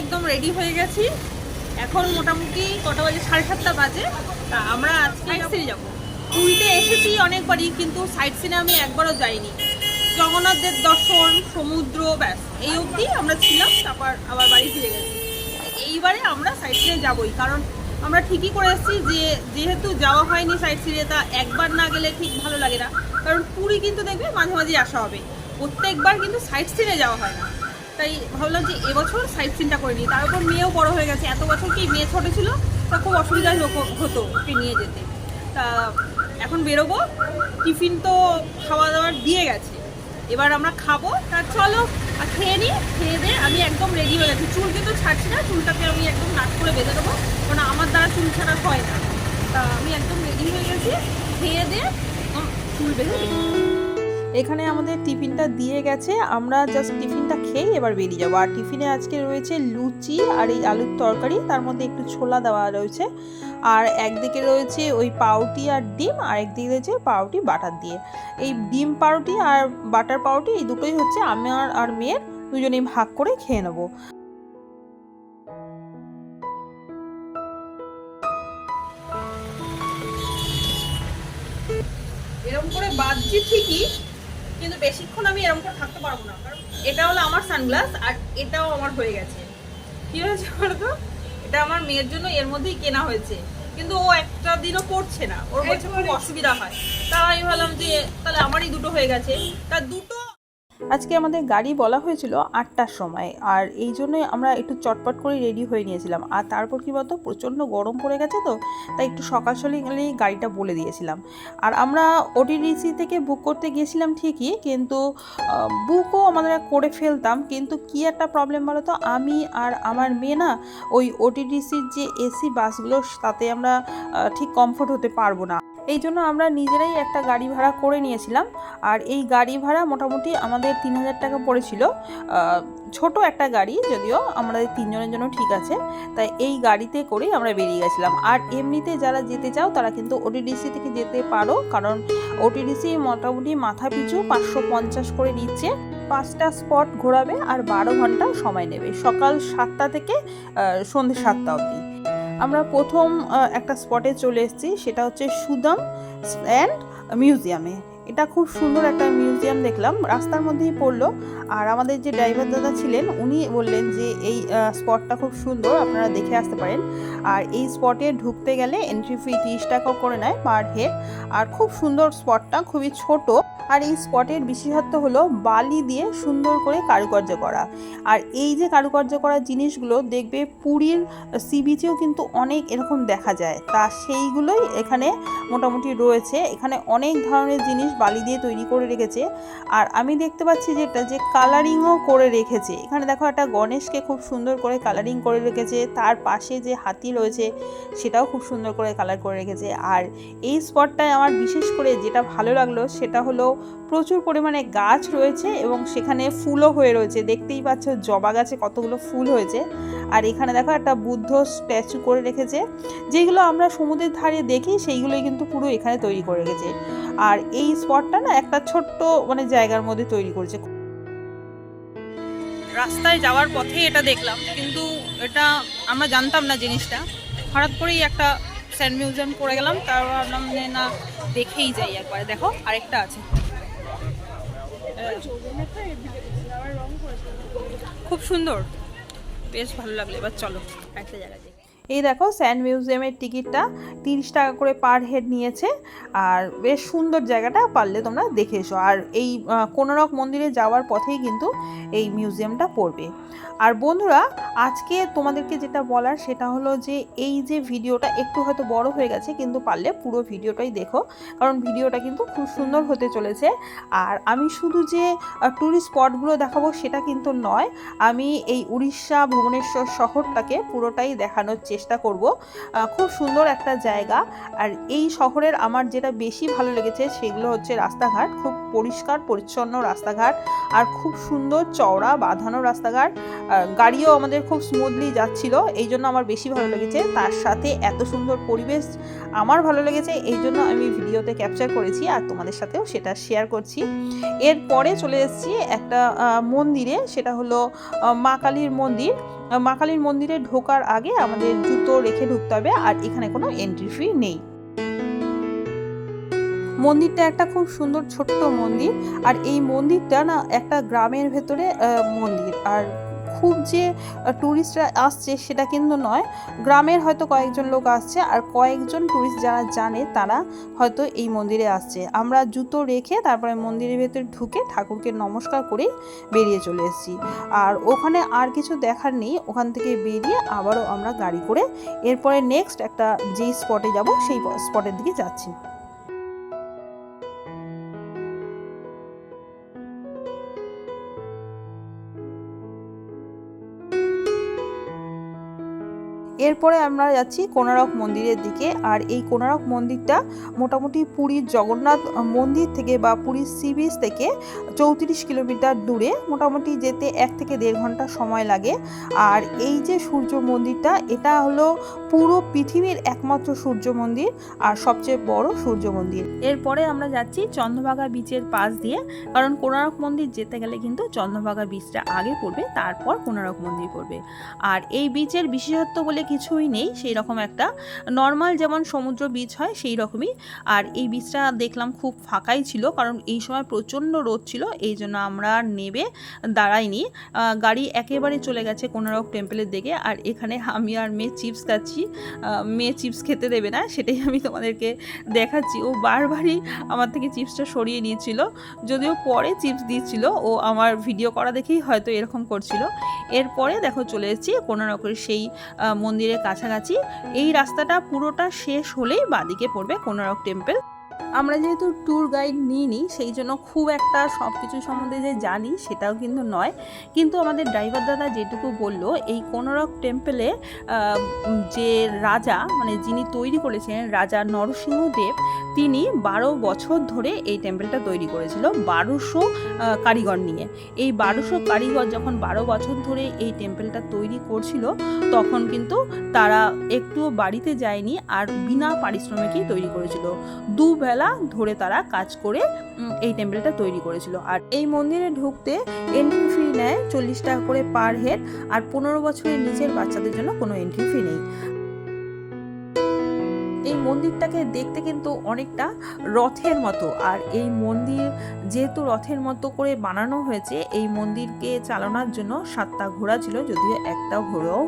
একদম রেডি হয়ে গেছি। এখন মোটামুটি কটা বাজে? সাড়ে সাতটা বাজে। তা আমরা আজকে সিনে যাব পুরীতে এসেছি অনেকবারই কিন্তু সাইড সিনে আমি একবারও যাইনি। জগন্নাথদের দর্শন সমুদ্র ব্যাস এই অবধি আমরা ছিলাম তারপর আবার বাড়ি ফিরে গেছি। এইবারে আমরা সাইড সিনে যাবোই কারণ আমরা ঠিকই করে এসেছি যে যেহেতু যাওয়া হয়নি সাইড সিনে তা একবার না গেলে ঠিক ভালো লাগে না। কারণ পুরী কিন্তু দেখবে মাঝে মাঝে আসা হবে। প্রত্যেকবার কিন্তু সাইড সিনে যাওয়া হয় না। তাই ভাবলাম যে এবছর সাইড সিনটা করে নিই। তার উপর মেয়েও বড় হয়ে গেছে। এত বছর কি মেয়ে ছোট ছিল? তা খুব অসুবিধা হতো- ওকে নিয়ে যেতে। তা এখন বেরোবো। টিফিন তো খাওয়া দাওয়ার দিয়ে গেছে। এবার আমরা খাব। তা চলো, আর খেয়ে নিই খেয়ে দিয়ে আমি একদম রেডি হয়ে গেছি। চুল কিন্তু ছাড়ছি না, চুলটাকে আমি একদম নাক করে বেঁধে দেবো। কারণ আমার দ্বারা চুল ছাড়া হয় না। তা আমি একদম রেডি হয়ে গেছি। খেয়ে দিয়ে চুল বেঁধে এখানে আমাদের টিফিনটা দিয়ে গেছে। আমরা জাস্ট টিফিনটা খেয়ে এবার বেরিয়ে যাব। আর টিফিনে আজকে রয়েছে লুচি আর এই আলুর তরকারি। তার মধ্যে একটু ছোলা দেওয়া রয়েছে। আর একদিকে রয়েছে ওই পাউটি আর ডিম, আর একদিকে রয়েছে পাউটি বাটার দিয়ে। এই ডিম পাউটি আর বাটার পাউটি এই দুটোই হচ্ছে আমার আর মেয়ের দুজনেই ভাগ করে খেয়ে নেব। এরকম করে বাঁধছি ঠিকই কিন্তু বেশিক্ষণ আমি এরকম করে থাকতে পারব না কারণ এটা হলো আমার সানগ্লাস আর এটাও আমার হয়ে গেছে। কি হয়েছে বলতো? এটা আমার মেয়ের জন্য এর মধ্যেই কেনা হয়েছে। কিন্তু ও একটা দিনও পড়ছে না। ওর বলছে খুব অসুবিধা হয়। তা আমি ভাবলাম যে তাহলে আমারই দুটো হয়ে গেছে। তা দুটো আজকে আমাদের গাড়ি বলা হয়েছিল আটটার সময় আর এই জন্যই আমরা একটু চটপট করে রেডি হয়ে নিয়েছিলাম। আর তারপর কি বলতো, প্রচণ্ড গরম পড়ে গেছে তো, তাই একটু সকাল সকালেই গাড়িটা বলে দিয়েছিলাম। আর আমরা ওটিডিসি থেকে বুক করতে গিয়েছিলাম ঠিকই, কিন্তু বুকও আমাদের করে ফেলতাম। কিন্তু কি একটা প্রবলেম বলো তো আমি আর আমার মেয়ে না, ওই ওটিডিসির যে এসি বাসগুলো তাতে আমরা ঠিক কমফোর্ট হতে পারব না। এই জন্য আমরা নিজেরাই একটা গাড়ি ভাড়া করে নিয়েছিলাম। আর এই গাড়ি ভাড়া মোটামুটি আমাদের তিন হাজার টাকা পড়েছিল। ছোট একটা গাড়ি যদিও আমাদের তিনজনের জন্য ঠিক আছে। তাই এই গাড়িতে করেই আমরা বেরিয়ে গেছিলাম। আর এমনিতে যারা যেতে চাও তারা কিন্তু ওটিডিসি থেকে যেতে পারো। কারণ ওটিডিসি মোটামুটি মাথা পিছু পাঁচশো পঞ্চাশ করে নিচ্ছে। পাঁচটা স্পট ঘোরাবে আর বারো ঘণ্টা সময় নেবে। সকাল সাতটা থেকে আহ, সন্ধ্যে সাতটা অবধি। আমরা প্রথম একটা স্পটে চলে এসেছি সেটা হচ্ছে সুদাম অ্যান্ড মিউজিয়ামে এটা খুব সুন্দর একটা মিউজিয়াম দেখলাম। রাস্তার মধ্যেই পড়ল। আর আমাদের যে ড্রাইভার দাদা ছিলেন, উনি বললেন যে এই স্পটটা খুব সুন্দর, আপনারা দেখে আসতে পারেন। আর এই স্পটে ঢুকতে গেলে এন্ট্রি ফি তিরিশ টাকা করে নেয় পার হেড আর খুব সুন্দর স্পটটা খুবই ছোট। আর এই স্পটের বিশেষত্ব হলো বালি দিয়ে সুন্দর করে কারুকার্য করা। আর এই যে কারুকার্য করা জিনিসগুলো, দেখবে পুরীর সি বিচেও কিন্তু অনেক এরকম দেখা যায়। তা সেইগুলোই এখানে মোটামুটি রয়েছে। এখানে অনেক ধরনের জিনিস বালি দিয়ে তৈরি করে রেখেছে। আর আমি দেখতে পাচ্ছি যেটা যে কালারিংও করে রেখেছে। এখানে দেখো একটা গণেশকে খুব সুন্দর করে কালারিং করে রেখেছে। তার পাশে যে হাতি রয়েছে, সেটাও খুব সুন্দর করে কালার করে রেখেছে। আর এই স্পটটায় আমার বিশেষ করে যেটা ভালো লাগল, সেটা হলো প্রচুর পরিমাণে গাছ রয়েছে এবং সেখানে ফুলও হয়ে রয়েছে। দেখতেই পাচ্ছ জবা গাছে কতগুলো ফুল হয়েছে। আর এখানে দেখো একটা বুদ্ধ স্ট্যাচু করে রেখেছে। যেগুলো আমরা সমুদ্রের ধারে দেখি, সেইগুলোই কিন্তু পুরো এখানে তৈরি করে রেখেছে। আর এই স্পটটা না একটা ছোট্ট মানে জায়গার মধ্যে তৈরি করেছে। রাস্তায় যাওয়ার পথে এটা দেখলাম, কিন্তু এটা আমরা জানতাম না জিনিসটা। হঠাৎ করেই একটা স্যান্ড মিউজিয়াম করে গেলাম তার ভাবলাম যে না, দেখেই যাই একবার। দেখো, আরেকটা আছে। খুব সুন্দর। বেশ ভালো লাগল, এবার চলো, একটা জায়গায় যাই। এই দেখো স্যান্ড মিউজিয়ামের টিকিটটা তিরিশ টাকা করে পার হেড নিয়েছে আর বেশ সুন্দর জায়গাটা পারলে তোমরা দেখে এসো। আর এই কোনারক মন্দিরে যাওয়ার পথেই কিন্তু এই মিউজিয়ামটা পড়বে। আর বন্ধুরা, আজকে তোমাদেরকে যেটা বলার সেটা হলো যে এই যে ভিডিওটা একটু হয়তো বড় হয়ে গেছে, কিন্তু পারলে পুরো ভিডিওটাই দেখো, কারণ ভিডিওটা কিন্তু খুব সুন্দর হতে চলেছে। আর আমি শুধু যে ট্যুরিস্ট স্পটগুলো দেখাবো সেটা কিন্তু নয়, আমি এই উড়িষ্যা, ভুবনেশ্বর শহরটাকে পুরোটাই দেখানোর চেষ্টা করব। আহ, খুব সুন্দর একটা জায়গা। আর এই শহরের আমার যেটা বেশি ভালো লেগেছে সেগুলো হচ্ছে রাস্তাঘাট। খুব পরিষ্কার পরিচ্ছন্ন রাস্তাঘাট। আর খুব সুন্দর চওড়া বাঁধানো রাস্তাঘাট। গাড়িও আমাদের খুব স্মুথলি যাচ্ছিল। এই জন্য আমার বেশি ভালো লেগেছে। তার সাথে এত সুন্দর পরিবেশ আমার ভালো লেগেছে। এই জন্য আমি ভিডিওতে ক্যাপচার করেছি আর তোমাদের সাথেও সেটা শেয়ার করছি। এরপরে চলে এসেছি একটা মন্দিরে। সেটা হলো মা কালীর মন্দির। মা কালীর মন্দিরে ঢোকার আগে আমাদের জুতো রেখে ঢুকতে হবে, আর এখানে কোনো এন্ট্রি ফি নেই। মন্দিরটা একটা খুব সুন্দর ছোট্ট মন্দির, আর এই মন্দিরটা না একটা গ্রামের ভেতরে মন্দির। আর খুব যে ট্যুরিস্টরা আসছে সেটা কিন্তু নয়। গ্রামের হয়তো কয়েকজন লোক আসছে আর কয়েকজন ট্যুরিস্ট যারা জানে তারা হয়তো এই মন্দিরে আসছে। আমরা জুতো রেখে তারপরে মন্দিরের ভেতরে ঢুকে ঠাকুরকে নমস্কার করেই বেরিয়ে চলে এসেছি। আর ওখানে আর কিছু দেখার নেই, ওখান থেকে বেরিয়ে আবারও আমরা গাড়ি করে এরপরে নেক্সট একটা যেই স্পটে যাব সেই স্পটের দিকে যাচ্ছি। এরপরে আমরা যাচ্ছি কোনারক মন্দিরের দিকে। আর এই কোনারক মন্দিরটা মোটামুটি পুরীর জগন্নাথ মন্দির থেকে বা পুরীর সি বিচ থেকে চৌত্রিশ কিলোমিটার দূরে, মোটামুটি যেতে এক থেকে দেড় ঘণ্টা সময় লাগে। আর এই যে সূর্য মন্দিরটা, এটা হলো পুরো পৃথিবীর একমাত্র সূর্য মন্দির আর সবচেয়ে বড় সূর্য মন্দির। এরপরে আমরা যাচ্ছি চন্দ্রভাগা বিচের পাশ দিয়ে, কারণ কোনারক মন্দির যেতে গেলে কিন্তু চন্দ্রভাগা বিচটা আগে পড়বে, তারপর কোনারক মন্দির পড়বে। আর এই বিচের বিশেষত্ব বলে কিছুই নেই সেই রকম একটা নর্মাল যেমন সমুদ্র বিচ হয় সেই রকমই। আর এই বিচটা দেখলাম খুব ফাঁকাই ছিল কারণ এই সময় প্রচণ্ড রোদ ছিল এই জন্য আমরা নেবে দাঁড়াইনি। গাড়ি একেবারে চলে গেছে কোনারক টেম্পলের দিকে আর এখানে আমি আর মেয়ে চিপস খাচ্ছি। মেয়ে চিপস খেতে দেবে না সেটাই আমি তোমাদেরকে দেখাচ্ছি। ও বারবারই আমার থেকে চিপসটা সরিয়ে নিয়েছিল যদিও পরে চিপস দিচ্ছিল ও আমার ভিডিও করা দেখেই হয়তো এরকম করছিল। এরপরে দেখো চলে এসেছি কোনারকের সেই আহ, মন্দিরের কাছাকাছি এই রাস্তাটা পুরোটা শেষ হলেই বাদিকে পড়বে কোনারক টেম্পল। আমরা যেহেতু ট্যুর গাইড নিইনি, সেই জন্য খুব একটা সব কিছু সম্বন্ধে যে জানি সেটাও কিন্তু নয়। কিন্তু আমাদের ড্রাইভার দাদা যেটুকু বলল, এই কোনারক টেম্পলে যে রাজা মানে যিনি তৈরি করেছেন রাজা নরসিংহদেব তিনি বারো বছর ধরে এই টেম্পলটা তৈরি করেছিল, বারোশো কারিগর নিয়ে। এই বারোশো কারিগর যখন বারো বছর ধরে এই টেম্পলটা তৈরি করছিল, তখন কিন্তু তারা একটুও বাড়িতে যায়নি আর বিনা পারিশ্রমিকেই তৈরি করেছিল। দুবেলা ধরে তারা কাজ করে এই টেম্পলটা তৈরি করেছিল। আর এই মন্দিরে ঢুকতে এন্ট্রি ফি নেয় চল্লিশ টাকা করে পার হেড আর পনেরো বছরের নিচের বাচ্চাদের জন্য কোনো এন্ট্রি ফি নেই। মন্দিরটাকে দেখতে কিন্তু অনেকটা রথের মতো। আর এই মন্দির যেহেতু রথের মতো করে বানানো হয়েছে, এই মন্দিরকে চালানোর জন্য সাতটা ঘোড়া ছিল, যদিও একটা ঘোড়াও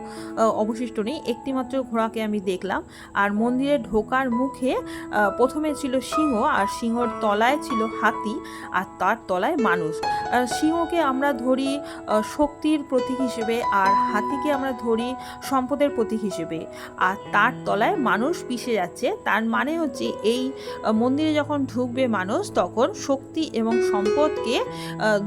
অবশিষ্ট নেই। একটি মাত্র ঘোড়াকে আমি দেখলাম। আর মন্দিরে ঢোকার মুখে প্রথমে ছিল সিংহ, আর সিংহর তলায় ছিল হাতি, আর তার তলায় মানুষ। সিংহকে আমরা ধরি শক্তির প্রতীক হিসেবে, আর হাতিকে আমরা ধরি সম্পদের প্রতীক হিসেবে। আর তার তলায় মানুষ পিষে যাচ্ছে। তার মানে হচ্ছে এই মন্দিরে যখন ঢুকবে মানুষ তখন শক্তি এবং সম্পদকে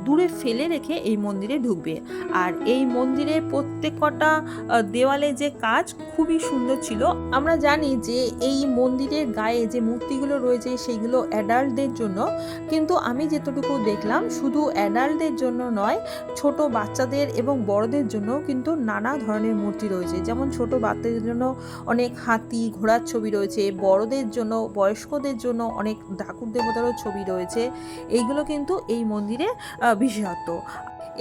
দূরে ফেলে রেখে এই মন্দিরে ঢুকবে। আর এই মন্দিরে প্রত্যেকটা আহ, দেওয়ালে যে কাজ খুবই সুন্দর ছিল। আমরা জানি যে এই মন্দিরের গায়ে যে মূর্তিগুলো রয়েছে সেইগুলো অ্যাডাল্টদের জন্য। কিন্তু আমি যেতটুকু দেখলাম শুধু অ্যাডাল্টদের জন্য নয় ছোট বাচ্চাদের এবং বড়দের জন্য কিন্তু নানা ধরনের মূর্তি রয়েছে। যেমন ছোট বাচ্চাদের জন্য অনেক হাতি ঘোড়ার ছবি রয়েছে বড়দের জন্য, বয়স্কদের জন্য অনেক ঠাকুর দেবতারও ছবি রয়েছে। এইগুলো কিন্তু এই মন্দিরে বিশেষত্ব।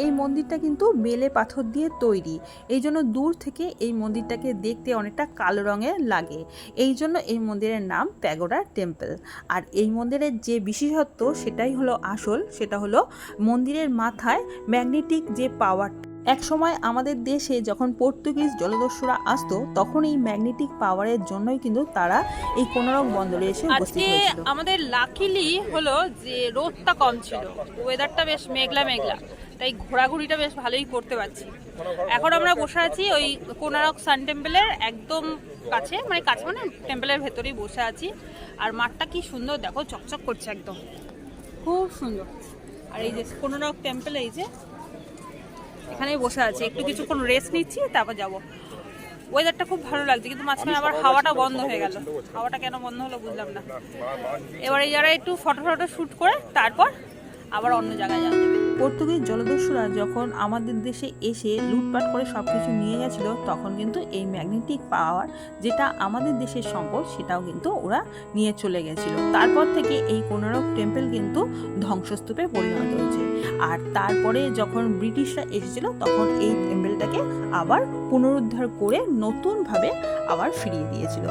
এই মন্দিরটা কিন্তু বেলে পাথর দিয়ে তৈরি। এই জন্য দূর থেকে এই মন্দিরটাকে দেখতে অনেকটা কালো রঙের লাগে। এই জন্য এই মন্দিরের নাম প্যাগোডা টেম্পল। আর এই মন্দিরের যে বিশেষত্ব, সেটাই হলো আসল, সেটা হলো মন্দিরের মাথায় ম্যাগনেটিক যে পাওয়ার এক সময় আমাদের দেশে যখন পর্তুগিজ জলদস্যুরা আসতো তখন এই ম্যাগনেটিক পাওয়ারের জন্যই কিন্তু তারা এই কোনারক বন্দরে এসে উপস্থিত আজকে আমাদের লাকিলি হলো যে রোদটা কম ছিল ওয়েদারটা বেশ মেঘলা মেঘলা তাই ঘোরাঘুরিটা বেশ ভালোই করতে পারছি। এখন আমরা বসে আছি ওই কোনারক সান টেম্পলের একদম কাছে মানে কাছে মানে টেম্পলের ভেতরেই বসে আছি। আর মাঠটা কি সুন্দর দেখো চকচক করছে একদম। খুব সুন্দর। আর এই যে কোনারক টেম্পল এই যে এখানেই বসে আছি। একটু কিছুক্ষণ রেস্ট নিচ্ছি তারপর যাব। ওয়েদারটা খুব ভালো লাগছে কিন্তু মাঝখানে আবার হাওয়াটা বন্ধ হয়ে গেল। হাওয়াটা কেন বন্ধ হলো বুঝলাম না। এবারে যারা একটু ফটো ফটো শ্যুট করে তারপর আবার অন্য জায়গায় যাওয়া যাবে। পর্তুগিজ জলদস্যুরা যখন আমাদের দেশে এসে লুটপাট করে সব কিছু নিয়ে গেছিল তখন কিন্তু এই ম্যাগনেটিক পাওয়ার যেটা আমাদের দেশের সম্পদ সেটাও কিন্তু ওরা নিয়ে চলে গেছিল। তারপর থেকে এই কোনারক টেম্পল কিন্তু ধ্বংসস্তূপে পরিণত হয়েছে। আর তারপরে যখন ব্রিটিশরা এসেছিল, তখন এই টেম্পেলটাকে আবার পুনরুদ্ধার করে নতুনভাবে আবার ফিরিয়ে দিয়েছিল।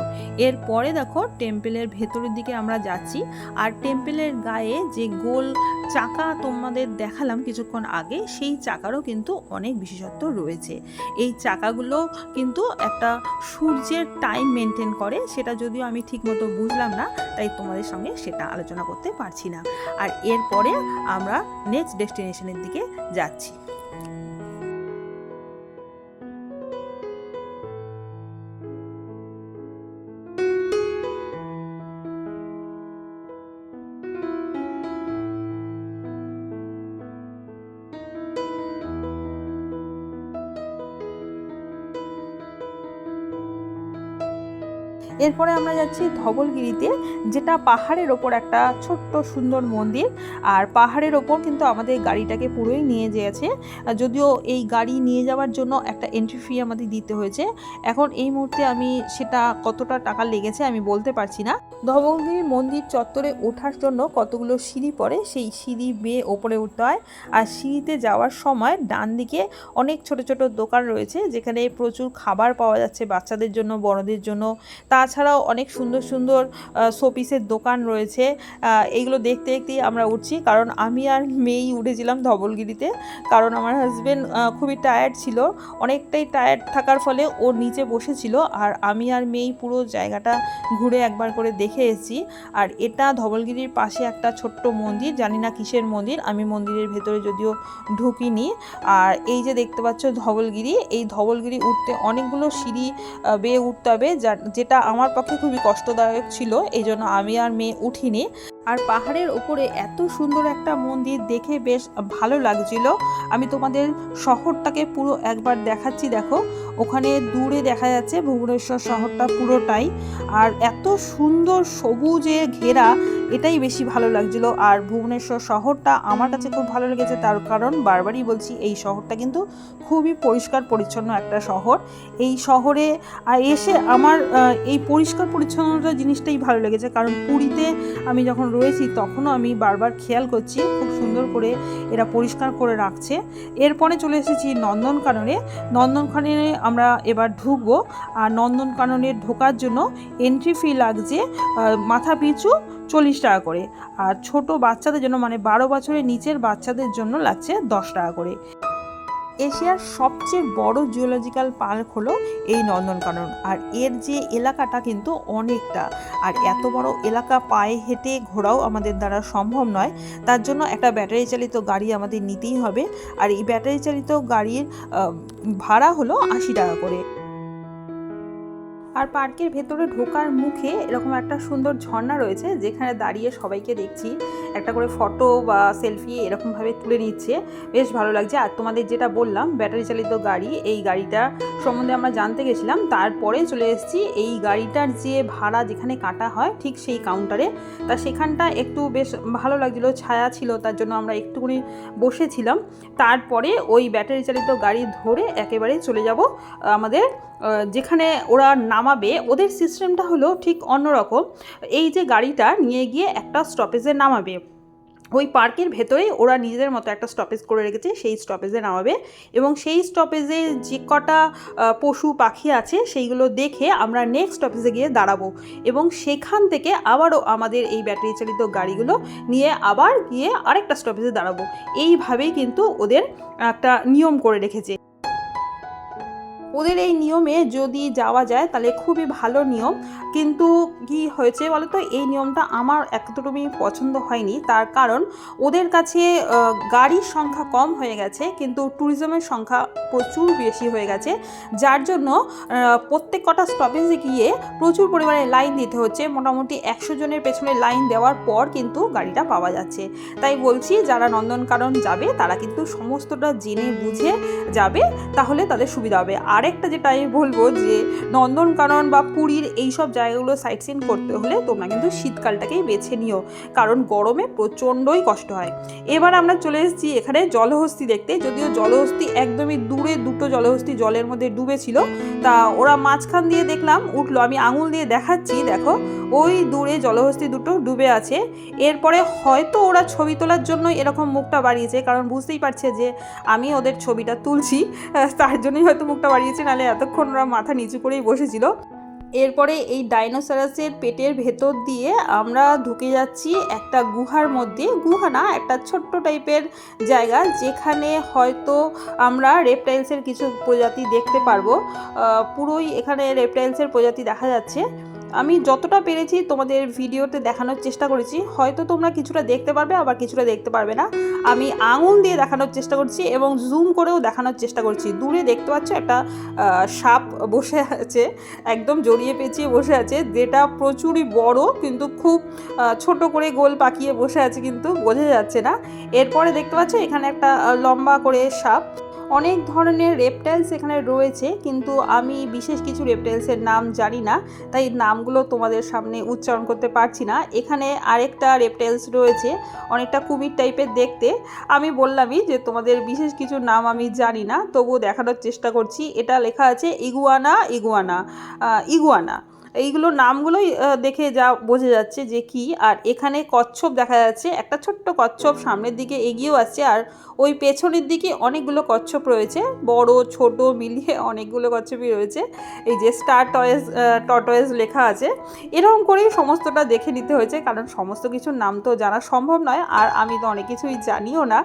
এরপরে দেখো, টেম্পেলের ভেতরের দিকে আমরা যাচ্ছি, আর টেম্পেলের গায়ে যে গোল চাকা তোমাদের দেখালাম কিছুক্ষণ আগে, সেই চাকারও কিন্তু অনেক বিশেষত্ব রয়েছে। এই চাকাগুলো কিন্তু একটা সূর্যের টাইম মেনটেন করে, সেটা যদিও আমি ঠিকমতো বুঝলাম না, তাই তোমাদের সঙ্গে সেটা আলোচনা করতে পারছি না। আর এরপরে আমরা নেক্সট ডেস্টিনেশনের দিকে যাচ্ছি। এরপরে আমরা যাচ্ছি ধবলগিরিতে, যেটা পাহাড়ের ওপর একটা ছোট্ট সুন্দর মন্দির। আর পাহাড়ের ওপর কিন্তু আমাদের গাড়িটাকে পুরোই নিয়ে যেয়েছে যদিও এই গাড়ি নিয়ে যাওয়ার জন্য একটা এন্ট্রি ফি আমাদের দিতে হয়েছে। এখন এই মুহূর্তে আমি সেটা কতটা টাকা লেগেছে আমি বলতে পারছি না। ধবলগিরি মন্দির চত্বরে ওঠার জন্য কতগুলো সিঁড়ি পড়ে, সেই সিঁড়ি বেয়ে ওপরে উঠতে হয়। আর সিঁড়িতে যাওয়ার সময় ডান দিকে অনেক ছোট ছোট দোকান রয়েছে, যেখানে প্রচুর খাবার পাওয়া যাচ্ছে বাচ্চাদের জন্য, বড়দের জন্য। তাছাড়াও অনেক সুন্দর সুন্দর শোপিসের দোকান রয়েছে। এইগুলো দেখতে দেখতেই আমরা উঠছি, কারণ আমি আর মেয়েই উঠেছিলাম ধবলগিরিতে, কারণ আমার হাজব্যান্ড খুবই টায়ার্ড ছিল। অনেকটাই টায়ার্ড থাকার ফলে ও নিচে বসেছিল, আর আমি আর মেয়েই পুরো জায়গাটা ঘুরে একবার করে দেখে এসেছি। আর এটা ধবলগিরির পাশে একটা ছোট্ট মন্দির, জানি না কিসের মন্দির, আমি মন্দিরের ভেতরে যদিও ঢুকিনি। আর এই যে দেখতে পাচ্ছ ধবলগিরি, এই ধবলগিরি উঠতে অনেকগুলো সিঁড়ি বেয়ে উঠতে হবে যেটা আমার পক্ষে খুবই কষ্টদায়ক ছিল এই জন্য আমি আর মেয়ে উঠিনি। আর পাহাড়ের উপরে এত সুন্দর একটা মন্দির দেখে বেশ ভালো লাগছিল। আমি তোমাদের শহরটাকে পুরো একবার দেখাচ্ছি, দেখো। ওখানে দূরে দেখা যাচ্ছে ভুবনেশ্বর শহরটা পুরোটাই। আর এত সুন্দর সবুজে ঘেরা, এটাই বেশি ভালো লাগছিল। আর ভুবনেশ্বর শহরটা আমার কাছে খুব ভালো লেগেছে, তার কারণ বারবারই বলছি, এই শহরটা কিন্তু খুবই পরিষ্কার পরিচ্ছন্ন একটা শহর। এই শহরে এসে আমার এই পরিষ্কার পরিচ্ছন্নতা জিনিসটাই ভালো লেগেছে, কারণ পুরীতে আমি যখন রয়েছি, তখনও আমি বারবার খেয়াল করছি খুব সুন্দর করে এরা পরিষ্কার করে রাখছে। এরপরে চলে এসেছি নন্দনকাননে। নন্দনকাননে আমরা এবার ঢুকবো আর নন্দনকাননে ঢোকার জন্য এন্ট্রি ফি লাগছে মাথা পিছু চল্লিশ টাকা করে। আর ছোট বাচ্চাদের জন্য মানে বারো বছরের নিচের বাচ্চাদের জন্য লাগছে দশ টাকা করে। এশিয়ার সবচেয়ে বড় জিওলজিক্যাল পার্ক হলো এই নন্দনকানন আর এর যে এলাকাটা কিন্তু অনেকটা। আর এত বড় এলাকা পায়ে হেঁটে ঘোরাও আমাদের দ্বারা সম্ভব নয়। তার জন্য একটা ব্যাটারি চালিত গাড়ি আমাদের নিতেই হবে। আর এই ব্যাটারি চালিত গাড়ির ভাড়া হলো আশি টাকা করে। আর পার্কের ভেতরে ঢোকার মুখে এরকম একটা সুন্দর ঝর্ণা রয়েছে, যেখানে দাঁড়িয়ে সবাইকে দেখছি। একটা করে ফটো বা সেলফি এরকমভাবে তুলে নিচ্ছে। বেশ ভালো লাগছে। আর তোমাদের যেটা বললাম, ব্যাটারি চালিত গাড়ি, এই গাড়িটা সম্বন্ধে আমরা জানতে গেছিলাম। তারপরে চলে এসেছি, এই গাড়িটার যে ভাড়া যেখানে কাটা হয়, ঠিক সেই কাউন্টারে তা সেখানটা একটু বেশ ভালো লাগছিল, ছায়া ছিল, তার জন্য আমরা একটুখানি বসেছিলাম। তারপরে ওই ব্যাটারি চালিত গাড়ি ধরে একেবারে চলে যাব, আমাদের যেখানে ওরা নামাবে, ওদের সিস্টেমটা হলো ঠিক অন্যরকম। এই যে গাড়িটা নিয়ে গিয়ে একটা স্টপেজে নামাবে, ওই পার্কের ভেতরেই ওরা নিজেদের মতো একটা স্টপেজ করে রেখেছে, সেই স্টপেজে নামাবে এবং সেই স্টপেজে যে কটা পশু, পাখি আছে, সেইগুলো দেখে আমরা নেক্সট স্টপেজে গিয়ে দাঁড়াবো এবং সেখান থেকে আবারও আমাদের এই ব্যাটারি চালিত গাড়িগুলো নিয়ে আবার গিয়ে আরেকটা স্টপেজে দাঁড়াবো। এইভাবেই কিন্তু ওদের একটা নিয়ম করে রেখেছে। ওদের এই নিয়মে যদি যাওয়া যায়, তাহলে খুবই ভালো নিয়ম। কিন্তু কি হয়েছে বলো তো এই নিয়মটা আমার এতটুকুই পছন্দ হয়নি। তার কারণ ওদের কাছে গাড়ির সংখ্যা কম হয়ে গেছে, কিন্তু ট্যুরিজমের সংখ্যা প্রচুর বেশি হয়ে গেছে। যার জন্য প্রত্যেক কটা স্টপেজে গিয়ে প্রচুর পরিমাণে লাইন দিতে হচ্ছে। মোটামুটি একশো জনের পেছনে লাইন দেওয়ার পর কিন্তু গাড়িটা পাওয়া যাচ্ছে। তাই বলছি, যারা নন্দনকানন যাবে, তারা কিন্তু সমস্তটা জেনে বুঝে যাবে, তাহলে তাদের সুবিধা হবে। আর আরেকটা যেটা আমি বলব যে নন্দনকানন বা পুরীর এই সব জায়গাগুলো সাইট সিন করতে হলে তোমরা কিন্তু শীতকালটাকেই বেছে নিও। কারণ গরমে প্রচণ্ডই কষ্ট হয়। এবার আমরা চলে এসেছি এখানে জলহস্তি দেখতে। যদিও জলহস্তি একদমই দূরে দুটো জলহস্তি জলের মধ্যে ডুবেছিল, তা ওরা মাঝখান দিয়ে দেখলাম, উঠল। আমি আঙুল দিয়ে দেখাচ্ছি, দেখো, ওই দূরে জলহস্তি দুটো ডুবে আছে। এরপরে হয়তো ওরা ছবি তোলার জন্য এরকম মুখটা বাড়িয়েছে, কারণ বুঝতেই পারছে যে আমি ওদের ছবিটা তুলছি, তার জন্যই হয়তো মুখটা বাড়িয়েছে নাহলে এতক্ষণ ওরা মাথা নিচু করেই বসেছিল। এরপরে এই ডাইনোসরাসের পেটের ভেতর দিয়ে আমরা ঢুকে যাচ্ছি একটা গুহার মধ্যে। গুহা না, একটা ছোট্ট টাইপের জায়গা যেখানে হয়তো আমরা রেপটাইলসের কিছু প্রজাতি দেখতে পারব। পুরোই এখানে রেপটাইলসের প্রজাতি দেখা যাচ্ছে। আমি যতটা পেরেছি তোমাদের ভিডিওতে দেখানোর চেষ্টা করেছি, হয়তো তোমরা কিছুটা দেখতে পারবে, আবার কিছুটা দেখতে পারবে না। আমি আঙুল দিয়ে দেখানোর চেষ্টা করছি এবং জুম করেও দেখানোর চেষ্টা করছি। দূরে দেখতে পাচ্ছ একটা সাপ বসে আছে, একদম জড়িয়ে পেঁচিয়ে বসে আছে, যেটা প্রচুরই বড়, কিন্তু খুব ছোট করে গোল পাকিয়ে বসে আছে, কিন্তু বোঝা যাচ্ছে না। এরপরে দেখতে পাচ্ছ এখানে একটা লম্বা করে সাপ। অনেক ধরনের রেপটাইলস এখানে রয়েছে, কিন্তু আমি বিশেষ কিছু রেপটাইলসের নাম জানি না, তাই নামগুলো তোমাদের সামনে উচ্চারণ করতে পারছি না। এখানে আরেকটা রেপটাইলস রয়েছে, অনেকটা কুমির টাইপের দেখতে। আমি বললামই যে তোমাদের বিশেষ কিছু নাম আমি জানি না, তবুও দেখানোর চেষ্টা করছি। এটা লেখা আছে ইগুয়ানা ইগুয়ানা ইগুয়ানা। এইগুলো নামগুলোই দেখে যা বোঝা যাচ্ছে যে কি। আর এখানে কচ্ছপ দেখা যাচ্ছে, একটা ছোট্ট কচ্ছপ সামনের দিকে এগিয়েও আসছে, আর ওই পেছনের দিকে অনেকগুলো কচ্ছপ রয়েছে, বড়, ছোট, মিলিয়ে অনেকগুলো কচ্ছপই রয়েছে। এই যে স্টার টয়েস টটয়েস লেখা আছে। এরকম করেই সমস্তটা দেখে নিতে হয়েছে, কারণ সমস্ত কিছুর নাম তো জানা সম্ভব নয়, আর আমি তো অনেক কিছুই জানিও না।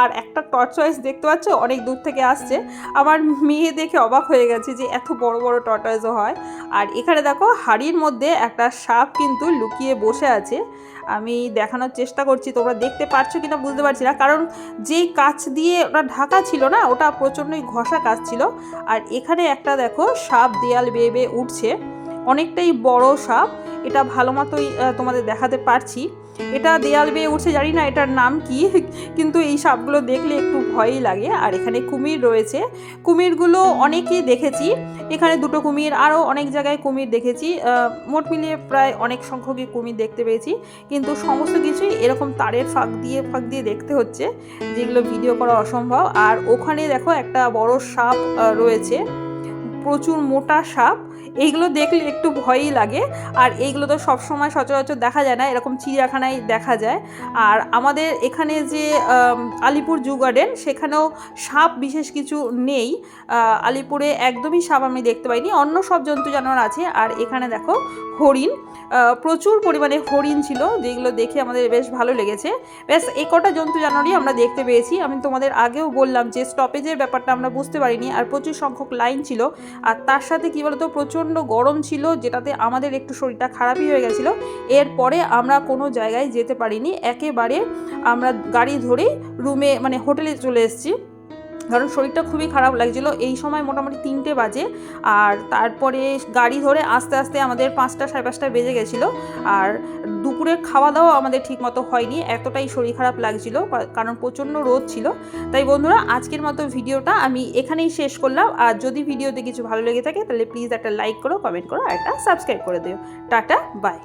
আর একটা টর্চ চয়েস দেখতে পাচ্ছ, অনেক দূর থেকে আসছে। আমার মেয়ে দেখে অবাক হয়ে গেছে যে এত বড় বড় টর্টয়েসও হয়। আর এখানে দেখো, হাড়ির মধ্যে একটা সাপ কিন্তু লুকিয়ে বসে আছে। আমি দেখানোর চেষ্টা করছি, তোমরা দেখতে পারছ কিনা বুঝতে পারছি না, কারণ যেই কাচ দিয়ে ওটা ঢাকা ছিল না, ওটা প্রচণ্ডই ঘষা কাজ ছিল। আর এখানে একটা দেখো, সাপ দেয়াল বেয়ে বেয়ে উঠছে। অনেকটাই বড় সাপ। এটা ভালো মতোই তোমাদের দেখাতে পারছি। এটা দেয়াল বেয়ে উঠছে, জানি না এটার নাম কি, কিন্তু এই সাপগুলো দেখলে একটু ভয়ই লাগে। আর এখানে কুমির রয়েছে। কুমিরগুলো অনেকেই দেখেছি। এখানে দুটো কুমির, আরও অনেক জায়গায় কুমির দেখেছি। মোট মিলিয়ে প্রায় অনেক সংখ্যকই কুমির দেখতে পেয়েছি। কিন্তু সমস্ত কিছুই এরকম তারের ফাঁক দিয়ে ফাঁক দিয়ে দেখতে হচ্ছে, যেগুলো ভিডিও করা অসম্ভব। আর ওখানে দেখো একটা বড় সাপ রয়েছে। প্রচুর মোটা সাপ। এইগুলো দেখলে একটু ভয়ই লাগে। আর এইগুলো তো সবসময় সচরাচর দেখা যায় না, এরকম চিড়িয়াখানায় দেখা যায়। আর আমাদের এখানে যে আলিপুর জু গার্ডেন, সেখানেও সাপ বিশেষ কিছু নেই। আলিপুরে একদমই সাপ আমি দেখতে পাইনি। অন্য সব জন্তু জানোয়ার আছে। আর এখানে দেখো হরিণ। প্রচুর পরিমাণে হরিণ ছিল, যেগুলো দেখে আমাদের বেশ ভালো লেগেছে। ব্যাস এই কটা জন্তু জানোয়ারই আমরা দেখতে পেয়েছি। আমি তোমাদের আগেও বললাম যে স্টপেজের ব্যাপারটা আমরা বুঝতে পারিনি। আর প্রচুর সংখ্যক লাইন ছিল। আর তার সাথে কী বলতো প্রচণ্ড গরম ছিল, যেটাতে আমাদের একটু শরীরটা খারাপই হয়ে গেছিল। এরপরে আমরা কোনো জায়গায় যেতে পারিনি। একেবারে আমরা গাড়ি ধরেই রুমে মানে হোটেলে চলে এসেছি। কারণ শরীরটা খুবই খারাপ লাগছিল, এই সময় মোটামুটি তিনটে বাজে আর তারপরে গাড়ি ধরে আস্তে আস্তে আমাদের পাঁচটা সাড়ে পাঁচটা বেজে গেছিল আর দুপুরের খাওয়া দাওয়া আমাদের ঠিকমতো হয়নি, এতটাই শরীর খারাপ লাগছিল কারণ প্রচণ্ড রোদ ছিল। তাই বন্ধুরা, আজকের মতো ভিডিওটা আমি এখানেই শেষ করলাম। আর যদি ভিডিওতে কিছু ভালো লেগে থাকে, তাহলে প্লিজ একটা লাইক করো কমেন্ট করো, আর একটা সাবস্ক্রাইব করে দিও। Tata bye